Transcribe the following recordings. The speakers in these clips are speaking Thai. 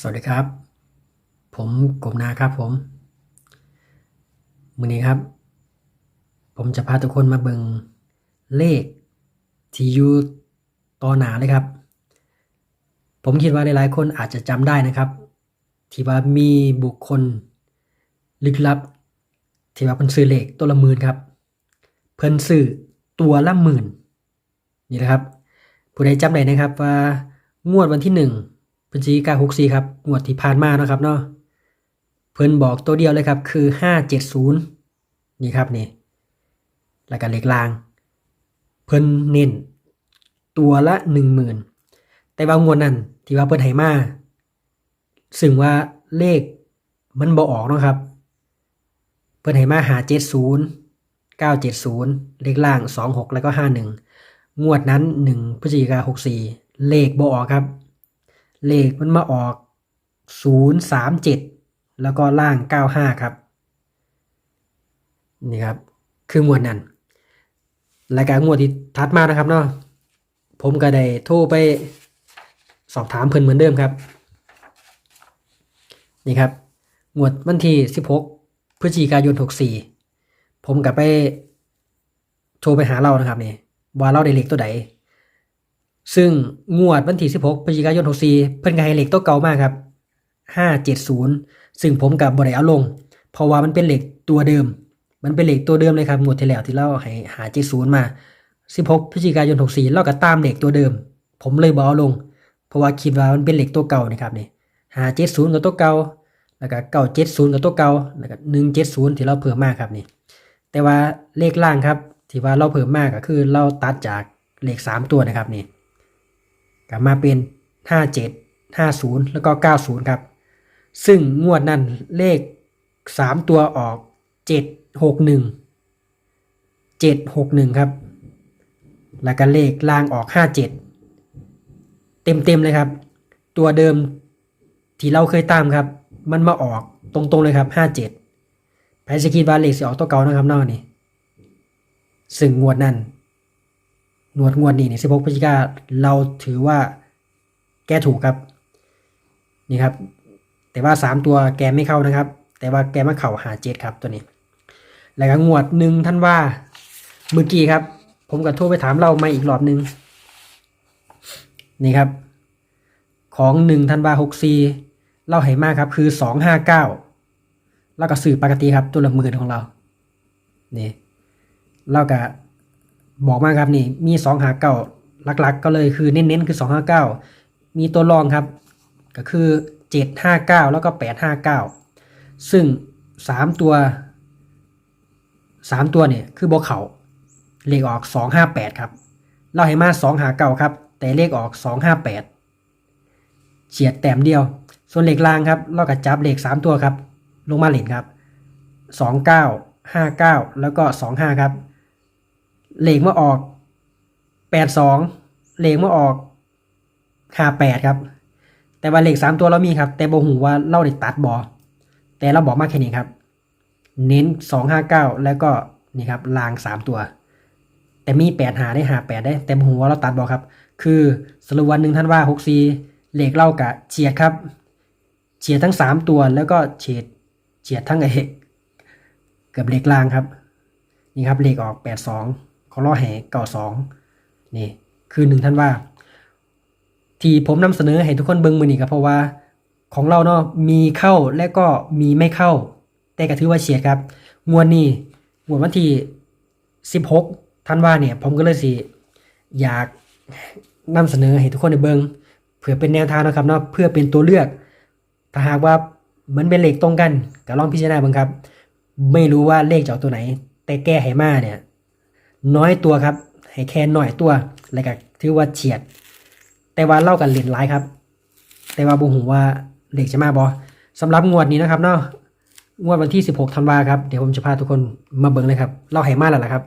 สวัสดีครับ ผมกบนาครับผมมือนี้ครับ ผมจะพาทุกคนมาเบิงเลขที่อยู่ต่อหนาเลยครับ ผมคิดว่าหลายๆคนอาจจะจำได้นะครับ ที่ว่ามีบุคคลลึกลับ ที่ว่าเพิ่นซื้อเลขตัวละหมื่นครับ เพิ่นซื้อตัวละหมื่นนี่นะครับ ผู้ใดจำได้นะครับว่างวดวันที่หนึ่ง พฤศจิกาหกสี่ครับงวดที่ผ่านมาเนาะครับเนาะเพิ่นบอกตัวเดียวเลยครับคือห้าเจ็ดศูนย์นี่ครับนี่แล้วก็เลขลาง เพิ่นเน้นตัวละหนึ่งหมื่นแต่ว่างวดนั้นที่ว่าเพิ่นให้มาซึ่งว่าเลขมันบ่ออกเนาะครับ เพิ่นให้มาหาเจ็ดศูนย์เก้าเจ็ดศูนย์เลขล่างสองหกแล้วก็ห้าหนึ่งงวดนั้นหนึ่งพฤศจิกาหกสี่เลขบออกครับ เลขมันมาออกศูนย์สามเจ็ดแล้วก็ล่างเก้าห้าครับ นี่ครับ คืองวดนั้นรายการงวดที่ทัดมานะครับเนาะผมก็ได้โทรไปสอบถามเพิ่นเหมือนเดิมครับ นี่ครับงวดวันที่สิบหกพฤศจิกายนหกสี่ผมก็ไปโทรไปหาเรานะครับนี่ว่าเราได้เลขตัวใด ซึ่งงวดวันที่ 16พฤศจิกายน 64 เพิ่นก็ให้เหลขตัวเก่ามากครับ 570 ซึ่งผมกับบ่ได้เอาลง เพราะว่ามันเป็นเหลขตัวเดิม มันเป็นเหลขตัวเดิมเลยครับงวดที่แล้วที่เราให้หา70มา 16พฤศจิกายน 64เราก็ตามเหลขตัวเดิม ผมเลยบ่เอาลง เพราะว่าคิดว่ามันเป็นเหลขตัวเก่านะครับนี่570กับตัวเก่าแล้วก็970กับตัวเก่าแล้วก็170ที่เราเพิ่มมากครับนี่ แต่ว่าเลขล่างครับที่ว่าเราเพิ่มมากก็คือเราตัดจากเลขสามตัวนะครับนี่ กลับมาเป็นห้าเจ็ดห้าศูนย์แล้วก็เก้าศูนย์ครับ ซึ่งงวดนั้นเลขสามตัวออกเจ็ดหกหนึ่งเจ็ดหกหนึ่งครับ แล้วก็เลขล่างออกห้าเจ็ดเต็มเต็มๆเลยครับ ตัวเดิมที่เราเคยตามครับ มันมาออกตรงๆเลยครับห้าเจ็ดไพสคิดว่าเลขสิออกตัวเก่านะครับนอกนี่ซึ่งงวดนั้น งวดงวดนี้เนี่ย16พฤศจิกาเราถือว่าแกถูกครับ นี่ครับ แต่ว่า 3 ตัวแกไม่เข้านะครับ แต่ว่าแกมาเข่าหาเจ็ดครับตัวนี้ แล้วก็งวดหนึ่งท่านว่าเมื่อกี้ครับ ผมก็โทรไปถามเรามาอีกรอบหนึ่งนี่ครับ ของหนึ่งท่านว่าหกซีเล่าให้มากครับ คือสองห้าเก้าแล้วก็สื่อปกติครับ ตัวละหมื่นของเรา นี่เราก็บ บอกมาครับนี่มีสองหาเก้าหลักๆ ก็เลยคือเน้นๆคือสองห้าเก้ามีตัวรองครับ ก็คือเจ็ดห้าเก้าแล้วก็แปดห้าเก้าซึ่งสามตัวสามตัวเนี่ยคือบวเขาเลขออกสองห้าแปดครับ เราให้มาสองหาเก้าครับ แต่เลขออกสองห้าแปดเฉียดแต้มเดียว ส่วนเลขล่างครับ เราก็จับเลขสามตัวครับ ลงมาเหรียญครับสองเก้าห้าเก้าแล้วก็สองห้าครับ เลขมาออกแปดสองเลขมาออกห้าแปดครับ แต่ว่าเลขสามตัวเรามีครับ แต่บ่หูว่าเราได้ตัดบอแต่เราบอกมากแค่นี้ครับ เน้นสองห้าเก้าแล้วก็นี่ครับลางสามตัว แต่มีแปดหาได้หาแปดได้ แต่บ่หูว่าเราตัดบอครับ คือสรุปวันหนึ่งท่านว่าหกสี่เลขเล่ากะเฉียดครับ เฉียดทั้งสามตัวแล้วก็เฉียดเฉียดทั้งไอเกือบเลขลางครับ นี่ครับเลขออกแปดสอง เขาล่อแห่เก่าสองนี่คือหนึ่งท่านว่า ที่ผมนำเสนอให้ทุกคนเบิ่งมือนี่ก็เพราะว่าของเราเนาะมีเข้าและก็มีไม่เข้า แต่ก็ถือว่าเฉียดครับ งวดนี้งวดวันที่สิบหกท่านว่าเนี่ย ผมก็เลยสิ อยากนำเสนอให้ทุกคนได้เบิ่งเพื่อเป็นแนวทางนะครับเนาะเพื่อเป็นตัวเลือก ถ้าหากว่ามันเป็นเลขตรงกันก็ลองพิจารณาเบิ่งครับ ไม่รู้ว่าเลขจะออกตัวไหน แต่แก้ให้มาเนี่ย น้อยตัวครับ ให้แค่น้อยตัวแล้วก็ถือว่าเฉียด แต่ว่าเล่ากันเล่นร้ายครับ แต่ว่าบูหูว่าเลขจะมาบอสำหรับงวดนี้นะครับเนาะงวดวันที่ 16ธันวาครับเดี๋ยวผมจะพาทุกคนมาเบิ่งเลยครับเล่าให้มาแล้วล่ะครับ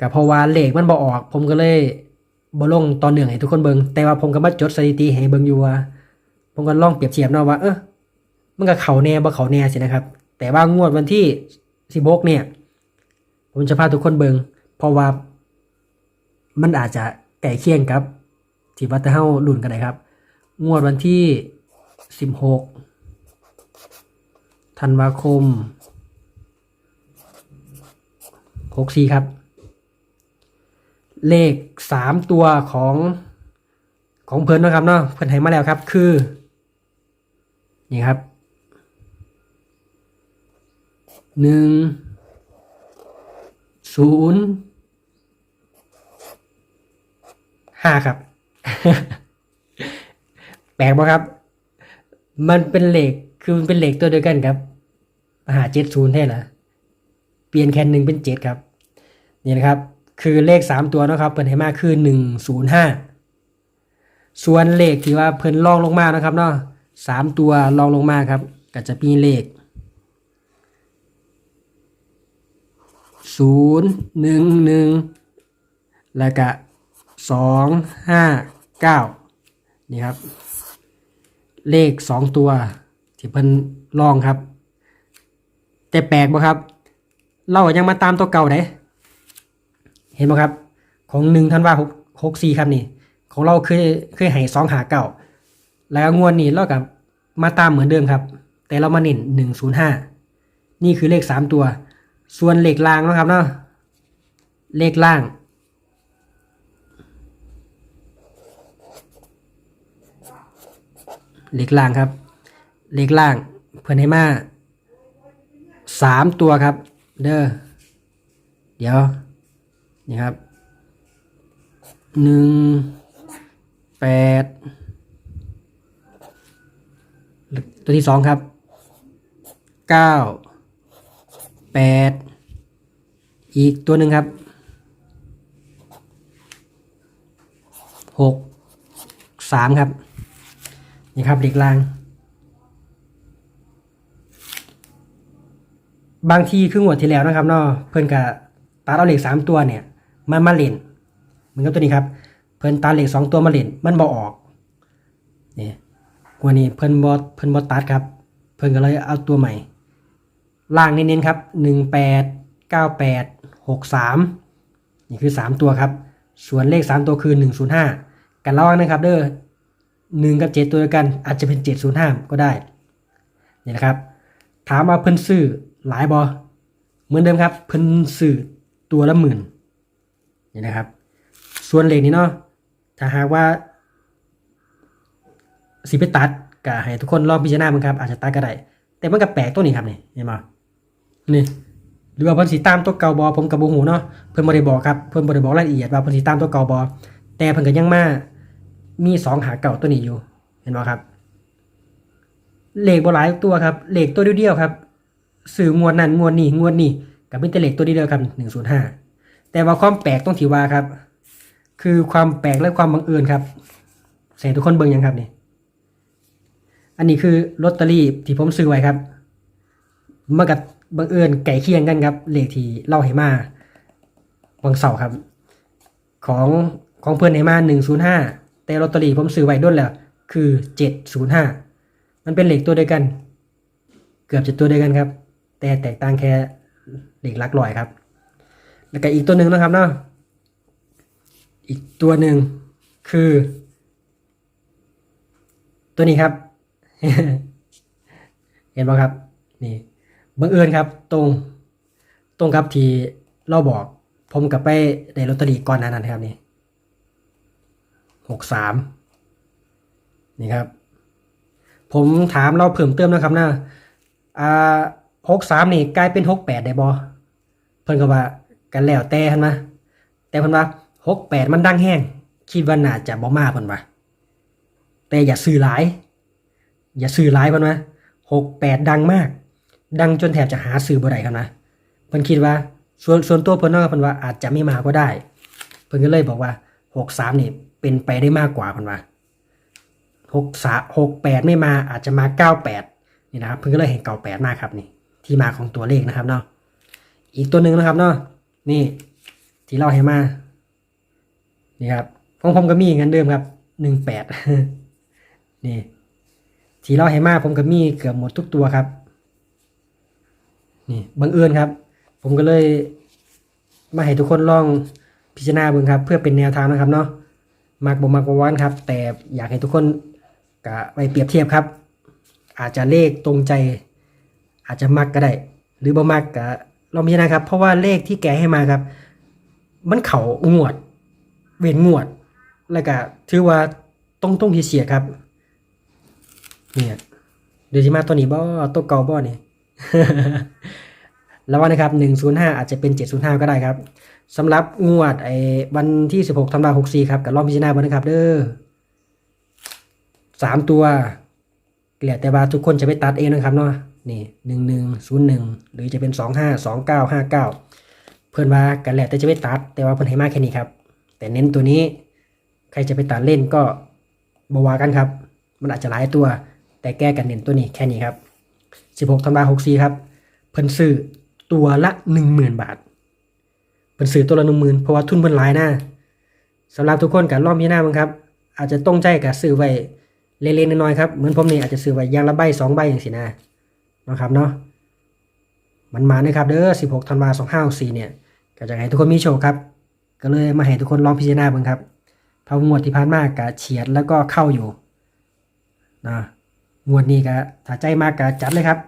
ก็เพราะว่าเลขมันบอออก ผมก็เลยบ่ลงตอนเนื่งให้ทุกคนเบิ่งแต่ว่าผมก็มาจดสถิติให้เบิ่งอยู่ว่า ผมก็ลองเปรียบเทียบเนาะว่าเออมันก็เขาแน่บ่เขาแน่สินะครับ แต่ว่างวดวันที่สิบกเนี่ย ผมจะพาทุกคนเบิงเพราะว่ามันอาจจะไก่เคียงกับ ที่วัดเฮาลุ่นกันได้ครับ งวดวันที่สิบหกธันวาคมหกสี่ครับ เลขสามตัวของของเพิ่นนะครับเนาะเพิ่นให้มาแล้วครับคือ นี่ครับหนึ่ง ศูนย์ห้าครับ แปลกปะครับ มันเป็นเหล็กคือมันเป็นเหล็กตัวเดียวกันครับหาเจ็ดศูนย์แท้เหรอเปลี่ยนแค่หนึ่งเป็นเจ็ดครับนี่นะครับ คือเลขสามตัวนะครับเปิดให้มากคือหนึ่งศูนย์ห้าส่วนเลขที่ว่าเพิ่นลองลงมานะครับเนาะสามตัวลองลงมาครับ ก็จะมีเลข ศูนย์หนึ่งหนึ่งแล้วก็สองห้าเก้านี่ครับ เลขสองตัว ที่เพิ่นลองครับ แต่แปลกบ่ครับ เรายังมาตามตัวเก่าไหนเห็นไหมครับ ของหนึ่งท่านว่าหกหกสี่ครับนี่ ของเราเคยเคยให้สองหาเก่าแล้วงวดนี้เรากับมาตามเหมือนเดิมครับ แต่เรามาเน้นหนึ่งศูนย์ห้านี่คือเลขสามตัว ส่วนเหลขล่างนะครับเนาะเลขล่าง เลขล่างครับ เลขล่างเพื่อนให้มาสามตัวครับ เด้อเดี๋ยวนี่ครับหนึ่งแปดตัวที่สองครับเก้า แปดอีกตัวหนึ่งครับหกสามครับ นี่ครับเด็กลาง บางทีครึ่งวที่แล้วนะครับเนาะเพิ่นกับตาเอาเหล็กสามตัวเนี่ยมันมาเล่นเหมือนกับตัวนี้ครับ เพิ่นตาเหล็กสองตัวมาเล่นมันบ่ออกนี่วันนี้เพิ่นบอเพิ่นบอตัดครับ เพิ่นก็เลยเอาตัวใหม่ ล่างเน้นๆครับหนึ่งแปดเก้าแปดหกสามนี่คือสามตัวครับ ส่วนเลขสามตัวคือหนึ่งศูนย์ห้ากันระวังนะครับเด้อหนึ่งกับเจ็ดตัวเดียวกันอาจจะเป็นเจ็ดศูนย์ห้าก็ได้ นี่นะครับ ถามว่าเพิ่นซื้อหลายบอเหมือนเดิมครับ เพิ่นซื้อตัวละหมื่น นี่นะครับ ส่วนเลขนี้เนาะ ถ้าหากว่าสิไปตัดก็ให้ทุกคนลองพิจารณามันครับ อาจจะตัดก็ได้ แต่มันก็แปลกตัวนี้ครับนี่เห็นไหม นี่หรือว่าเพิ่นสิตามตัวเก่าบอผมกับบ่ฮู้เนาะเพิ่นบ่ได้บอกครับเพิ่นบ่ได้บอกรายละเอียดว่าเพิ่นสิตามตัวเก่าบอแต่เพิ่นก็ยังมามีสองหาเก่าตัวนี้อยู่ เห็นบ่ครับเลขบ่หลายตัวครับเลขตัวเดียวๆครับสื่องวดนั้นงวดนี้งวดนี้กับเป็นแต่เลขตัวเดียวครับหนึ่งศูนย์ห้าแต่ว่าความแปลกต้องที่ว่าครับ คือความแปลกและความบังเอิญครับเสียทุกคนเบิ่งยังครับนี่อันนี้คือลอตเตอรี่ที่ผมซื้อไว้ครับเมากับ บังเอิญไก่เคียงกันครับเลขที่เล่าให้มาวังเสาร์ครับ ของของเพื่อนให้มาหนึ่งศูนย์ห้าแต่ลอตเตอรี่ผมซื้อไว้ด้นแล้ว คือเจ็ดศูนย์ห้ามันเป็นเลขตัวเดียวกัน เกือบจะตัวเดียวกันครับ แต่แตกต่างแค่เลขลักร้อยครับ แล้วก็อีกตัวหนึ่งนะครับเนาะอีกตัวหนึ่งคือ ตัวนี้ครับ เห็นไหมครับ นี่ บังเอิญครับ ตรงตรงกับที่เราบอก ผมกับไปในลอตเตอรี่ก่อนนั้นนะครับนี่หกสามนี่ครับ ผมถามเราเพิ่มเติมนะครับนะอ่าหกสามนี่กลายเป็นหกแปดได้บอเพิ่นก็ว่ากันแล้วแต่เห็นไหมแต่เพิ่นว่าหกแปดมันดังแห้งคิดว่าน่าจะบ่มาเพิ่นว่าแต่อย่าซื้อหลาย อย่าซื้อหลายเพิ่นว่าหกแปดดังมาก ดังจนแทบจะหาซื้อบ่ได้ครับนะเพิ่นคิดว่าส่วนส่วนตัวเพิ่นเนาะเพิ่นว่าอาจจะไม่มาก็ได้ เพิ่นก็เลยบอกว่าหกสามนี่เป็นไปได้มากกว่าเพิ่นว่าหกสาหกแปดไม่มาอาจจะมาเก้าแปดนี่นะครับเพิ่นก็เลยเห็นเก้าแปดมากครับนี่ที่มาของตัวเลขนะครับเนาะอีกตัวหนึ่งนะครับเนาะนี่ที่เราให้มานี่ครับของผมก็มีเงินเดิมครับหนึ่งแปดนี่ที่เราให้มาผมก็มีเกือบหมดทุกตัวครับ นี่บังเอิญครับ ผมก็เลยมาให้ทุกคนลองพิจารณาเบิ่งครับ เพื่อเป็นแนวทางนะครับเนาะมักบ่มักบ่วานครับ แต่อยากให้ทุกคนกะไปเปรียบเทียบครับ อาจจะเลขตรงใจ อาจจะมักก็ได้ หรือบ่มักกะเราไม่ใช่นะครับ เพราะว่าเลขที่แกให้มาครับ มันเขางวด เว้นงวด แล้วก็ถือว่าตรงตรงที่เสียครับเนี่ยเดี๋ยวจะมาตัวนี้บ่ตัวเก่าบ่เนี่ย แล้วว่านะครับ 105 อาจจะเป็น 705 ก็ได้ครับสำหรับงวดไอ้วันที่ 16ธันวาคม64 ครับกับรอบพิจารณาบ่นะครับ เด้อสามตัวเกลียดแต่ว่าทุกคนจะไปตัดเองนะครับเนาะนี่1101หรือจะเป็น25 29 59เพื่อนว่ากันแหละแต่จะไปตัด แต่ว่าเพื่อนให้มากแค่นี้ครับ แต่เน้นตัวนี้ ใครจะไปตัดเล่นก็บวากันครับ มันอาจจะหลายตัว แต่แก้กันเน้นตัวนี้แค่นี้ครับ 16ธันวาคม64ครับ เพิ่นซื้อตัวละ10,000บาท เพิ่นซื้อตัวละ10,000เพราะว่าทุนเพิ่นหลายนะสำหรับทุกคนกับรอบนี้หน้ามั้งครับ อาจจะต้องใจกับซื้อไว้เล็กๆน้อยๆครับเหมือนผมนี่อาจจะซื้อไว้ยางละใบสองใบอย่างสินะเนาะครับเนาะมันมานะครับเด้อ16ธันวาคม2564เนี่ยก็จะให้ทุกคนมีโชคครับ ก็เลยมาให้ทุกคนลองพิจารณาบิ่งครับเพองวดที่ผ่านมากกะเฉียดแล้วก็เข้าอยู่นะ งวดนี้ก็ถ้าใจมากก็จัดเลยครับ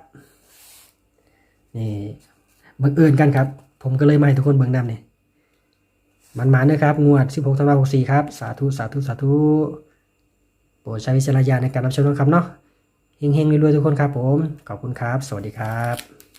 นี่บังเอิญกันครับ ผมก็เลยมาให้ทุกคนเบิ่งนำนี่มันมาเนะครับ งวด 16ธันวาคม64ครับ สาธุ สาธุ สาธุ โปรดใช้วิจารณญาณในการรับชมนะครับเนาะเฮงๆรวยๆทุกคนครับผม ขอบคุณครับ สวัสดีครับ